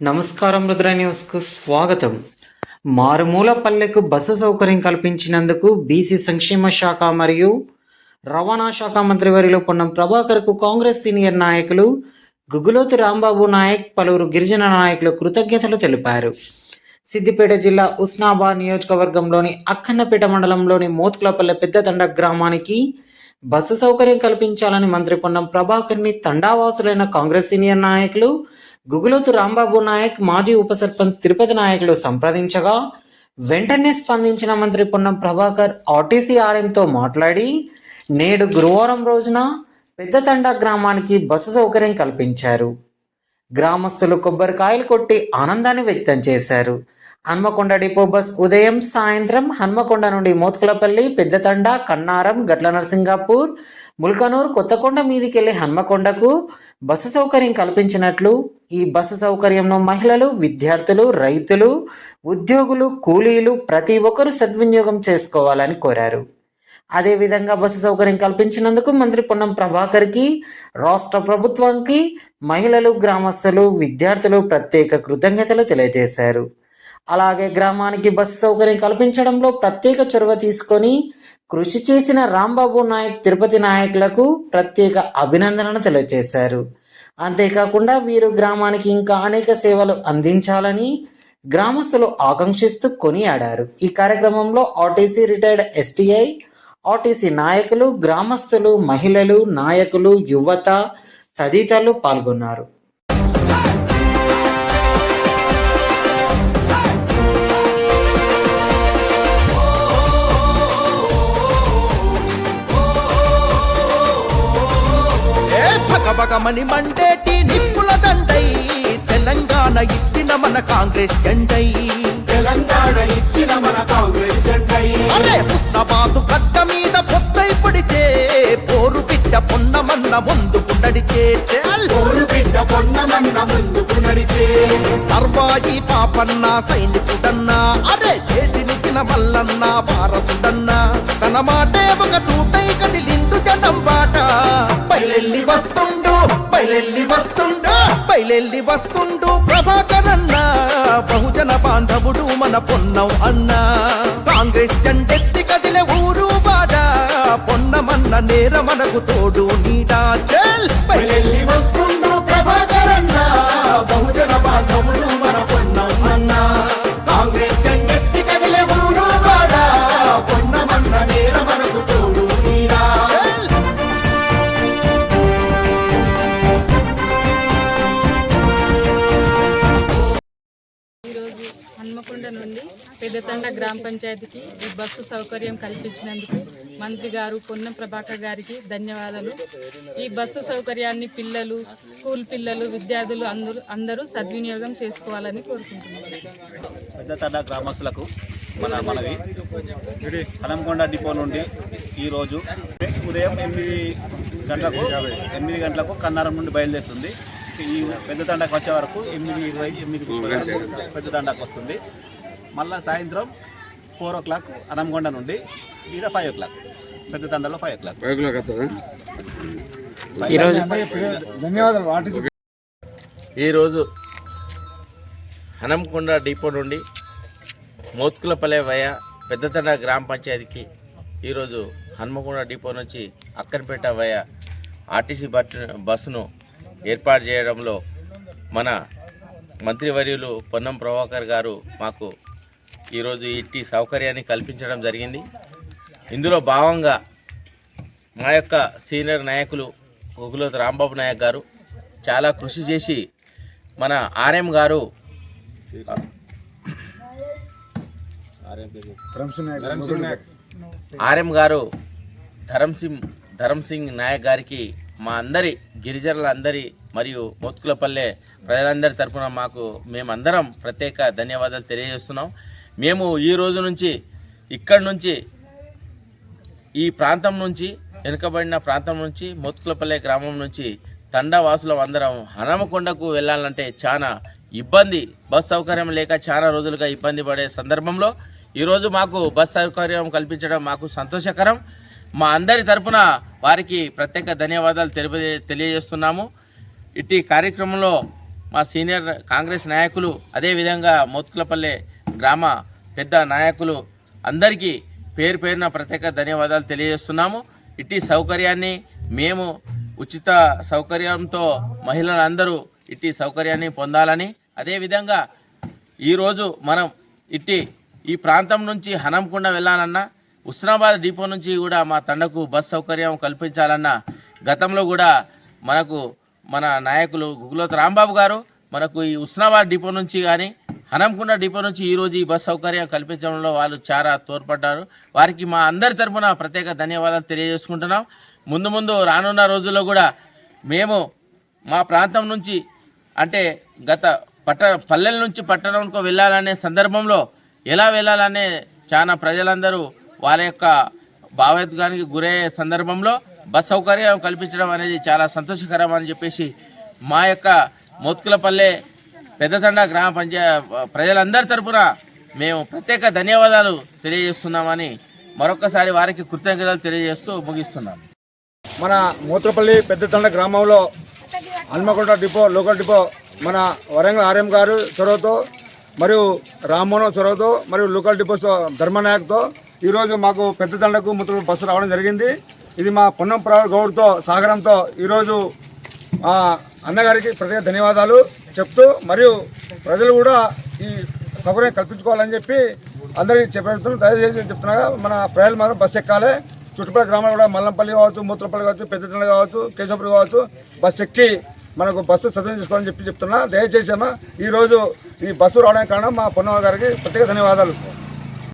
నమస్కారం రుద్ర న్యూస్కు స్వాగతం. మారుమూల పల్లెకు బస్సు సౌకర్యం కల్పించినందుకు బీసీ సంక్షేమ శాఖ మరియు రవాణా శాఖ మంత్రివర్యులు పొన్నం ప్రభాకర్కు కాంగ్రెస్ సీనియర్ నాయకులు గుగులోతు రాంబాబు నాయక్ పలువురు గిరిజన నాయకులు కృతజ్ఞతలు తెలిపారు. సిద్దిపేట జిల్లా ఉస్నాబాద్ నియోజకవర్గంలోని అక్కన్నపేట మండలంలోని మోత్కులపల్లె పెద్దతండ గ్రామానికి బస్సు సౌకర్యం కల్పించాలని మంత్రి పొన్నం ప్రభాకర్ని తండావాసులైన కాంగ్రెస్ సీనియర్ నాయకులు గుగులోతు రాంబాబు నాయక్ మాజీ ఉప సర్పంచ్ తిరుపతి నాయకులు సంప్రదించగా వెంటనే స్పందించిన మంత్రి పొన్నం ప్రభాకర్ ఆర్టీసీ ఆర్ఎంతో మాట్లాడి నేడు గురువారం రోజున పెద్దతండ గ్రామానికి బస్సు సౌకర్యం కల్పించారు. గ్రామస్తులు కొబ్బరికాయలు కొట్టి ఆనందాన్ని వ్యక్తం చేశారు. హన్మకొండ డిపో బస్ ఉదయం సాయంత్రం హన్మకొండ నుండి మోత్కులపల్లి పెద్దతండ కన్నారం గట్ల నరసింగాపూర్ ముల్కనూర్ కొత్తకొండ మీదికెళ్ళి హన్మకొండకు బస్సు సౌకర్యం కల్పించినట్లు ఈ బస్సు సౌకర్యంను మహిళలు విద్యార్థులు రైతులు ఉద్యోగులు కూలీలు ప్రతి ఒక్కరూ సద్వినియోగం చేసుకోవాలని కోరారు. అదేవిధంగా బస్సు సౌకర్యం కల్పించినందుకు మంత్రి పొన్నం ప్రభాకర్కి రాష్ట్ర ప్రభుత్వానికి మహిళలు గ్రామస్తులు విద్యార్థులు ప్రత్యేక కృతజ్ఞతలు తెలియజేశారు. అలాగే గ్రామానికి బస్సు సౌకర్యం కల్పించడంలో ప్రత్యేక చొరవ తీసుకొని కృషి చేసిన రాంబాబు నాయక్ తిరుపతి నాయకులకు ప్రత్యేక అభినందనలు తెలియజేశారు. అంతేకాకుండా వీరు గ్రామానికి ఇంకా అనేక సేవలు అందించాలని గ్రామస్తులు ఆకాంక్షిస్తూ కొనియాడారు. ఈ కార్యక్రమంలో ఆర్టీసీ రిటైర్డ్ ఎస్టీఐ ఆర్టీసీ నాయకులు గ్రామస్తులు మహిళలు నాయకులు యువత తదితరులు పాల్గొన్నారు. భగభగమని మండేటి నిప్పుల దండై తెలంగాణ ఇచ్చిన మన కాంగ్రెస్ జెండై. తెలంగాణ ఇచ్చిన మన కాంగ్రెస్ జెండై. అరే హుస్నాబాదు గడ్డ మీద పొత్తై పడితే పోరు బిడ్డ పొన్నమన్న ముందుకు నడిచే ఊరు బిడ్డ పొన్నమన్న ముందుకు నడిచే. సర్వాయి పాపన్న సైనికుడన్నా. అరే చేసినిచ్చిన మల్లన్న వారసుడన్నా. తన మాటే ఒక తూటై కదిలిండు జనం బాట. పైలెల్లి వస్తుండు పైలెల్లి వస్తుండు పైలెల్లి వస్తుండు. ప్రభాకరన్న బహుజన బాంధవుడు మన పొన్నం అన్న. కాంగ్రెస్ జెండెత్తి కదిలే ఊరు బాట పొన్నమన్న నేర మనకు తోడు నీడా. చెల్ పైలెల్లి వస్తు పెద్దతండ గ్రామ పంచాయతీకి ఈ బస్సు సౌకర్యం కల్పించినందుకు మంత్రి గారు పొన్నం ప్రభాకర్ గారికి ధన్యవాదాలు. ఈ బస్సు సౌకర్యాన్ని పిల్లలు స్కూల్ పిల్లలు విద్యార్థులు అందరూ అందరూ సద్వినియోగం చేసుకోవాలని కోరుకుంటున్నాను పెద్దతండ గ్రామస్తులకు మన మనవి. హనంకొండ డిపో నుండి ఈరోజు ఉదయం ఎనిమిది గంటలకు ఎనిమిది గంటలకు కన్నారం నుండి బయలుదేరుతుంది. ఈ పెద్దతండకు వచ్చే వరకు ఎనిమిది ఇరవై ఎనిమిది పెద్ద వరకు వస్తుంది. మళ్ళా సాయంత్రం ఫోర్ ఓ క్లాక్ హనంకొండ నుండి ఈడ ఫైవ్ ఓ క్లాక్. పెద్దతండలో ఫైవ్ ఓ క్లాక్. ఈరోజు ఈరోజు హనంకొండ డిపో నుండి మోత్కులపల్లె వయ పెద్దతండ గ్రామ పంచాయతీకి ఈరోజు హన్మకొండ డిపో నుంచి అక్కన్పేట వయ ఆర్టీసీ బట్ బస్సును ఏర్పాటు చేయడంలో మన మంత్రివర్యులు పొన్నం ప్రభాకర్ గారు మాకు ఈరోజు ఇట్టి సౌకర్యాన్ని కల్పించడం జరిగింది. ఇందులో భాగంగా మా యొక్క సీనియర్ నాయకులు గుగులోత్ రాంబాబు నాయక్ గారు చాలా కృషి చేసి మన ఆర్ఎం గారు ఆర్ఎం గారు ధరంసింగ్ ధరంసింగ్ నాయక్ గారికి మా అందరి గిరిజనులందరి మరియు మోత్కులపల్లె ప్రజలందరి తరపున మాకు మేమందరం ప్రత్యేక ధన్యవాదాలు తెలియజేస్తున్నాం. మేము ఈ రోజు నుంచి ఇక్కడి నుంచి ఈ ప్రాంతం నుంచి వెనుకబడిన ప్రాంతం నుంచి మోత్కులపల్లె గ్రామం నుంచి తండావాసులం అందరం హనమకొండకు వెళ్ళాలంటే చాలా ఇబ్బంది. బస్ సౌకర్యం లేక చాలా రోజులుగా ఇబ్బంది పడే సందర్భంలో ఈరోజు మాకు బస్ సౌకర్యం కల్పించడం మాకు సంతోషకరం. మా అందరి తరపున వారికి ప్రత్యేక ధన్యవాదాలు తెలిపే తెలియజేస్తున్నాము. ఇట్టి కార్యక్రమంలో మా సీనియర్ కాంగ్రెస్ నాయకులు అదేవిధంగా మోత్కులపల్లె గ్రామ పెద్ద నాయకులు అందరికీ పేరు పేరున ప్రత్యేక ధన్యవాదాలు తెలియజేస్తున్నాము. ఇట్టి సౌకర్యాన్ని మేము ఉచిత సౌకర్యంతో మహిళలందరూ ఇట్టి సౌకర్యాన్ని పొందాలని అదేవిధంగా ఈరోజు మనం ఇట్టి ఈ ప్రాంతం నుంచి హనంకొండ వెళ్ళాలన్నా ఉస్నాబాద్ డిపో నుంచి కూడా మా తండకు బస్ సౌకర్యం కల్పించాలన్న గతంలో కూడా మనకు మన నాయకులు గుగులోత్ రాంబాబు గారు మనకు ఈ ఉస్నాబాద్ డిపో నుంచి కానీ హనంకొండ డిపో నుంచి ఈరోజు ఈ బస్ సౌకర్యం కల్పించడంలో వాళ్ళు చాలా తోడ్పడ్డారు. వారికి మా అందరి తరఫున ప్రత్యేక ధన్యవాదాలు తెలియజేసుకుంటున్నాం. ముందు ముందు రానున్న రోజుల్లో కూడా మేము మా ప్రాంతం నుంచి అంటే గత పట్ట పల్లెల నుంచి పట్టణంకు వెళ్ళాలనే సందర్భంలో ఎలా వెళ్ళాలనే చాలా ప్రజలందరూ వారి యొక్క భావోద్వేగానికి గురయ్యే సందర్భంలో బస్ సౌకర్యం కల్పించడం అనేది చాలా సంతోషకరం అని చెప్పేసి మా యొక్క మోత్కులపల్లె పెద్దతండ గ్రామ పంచాయ ప్రజలందరి తరపున మేము ప్రత్యేక ధన్యవాదాలు తెలియజేస్తున్నామని మరొకసారి వారికి కృతజ్ఞతలు తెలియజేస్తూ ముగిస్తున్నాం మన మూత్రపల్లి పెద్దతండ గ్రామంలో హన్మకొండ డిపో లోకల్ డిపో మన వరంగల్ ఆర్ఎం గారు చొరవతో మరియు రామ్మోహన్ చొరవతో మరియు లోకల్ డిపో ధర్మనాయక్తో ఈరోజు మాకు పెద్దతండకు మూత్ర బస్సు రావడం జరిగింది. ఇది మా పొన్నం ప్రవర్ గౌడ్తో సాగరంతో ఈరోజు అన్నగారికి ప్రత్యేక ధన్యవాదాలు. చెప్తూ మరియు ప్రజలు కూడా ఈ సౌకర్యం కల్పించుకోవాలని చెప్పి అందరికీ చెప్పేస్తున్నాం దయచేసి చెప్తున్నా. మన ప్రజలు మాత్రం బస్సు ఎక్కాలి. చుట్టుపక్కల గ్రామాలు కూడా మల్లంపల్లి కావచ్చు మూత్రపల్లి కావచ్చు పెద్దతండ కావచ్చు కేశవపురి కావచ్చు బస్సు ఎక్కి మనకు బస్సు సదుపాయం చేసుకోవాలని చెప్పి చెప్తున్నా. దయచేసి అమ్మా ఈరోజు ఈ బస్సు రావడానికి కారణం మా పొన్నమ్మ గారికి ప్రత్యేక ధన్యవాదాలు.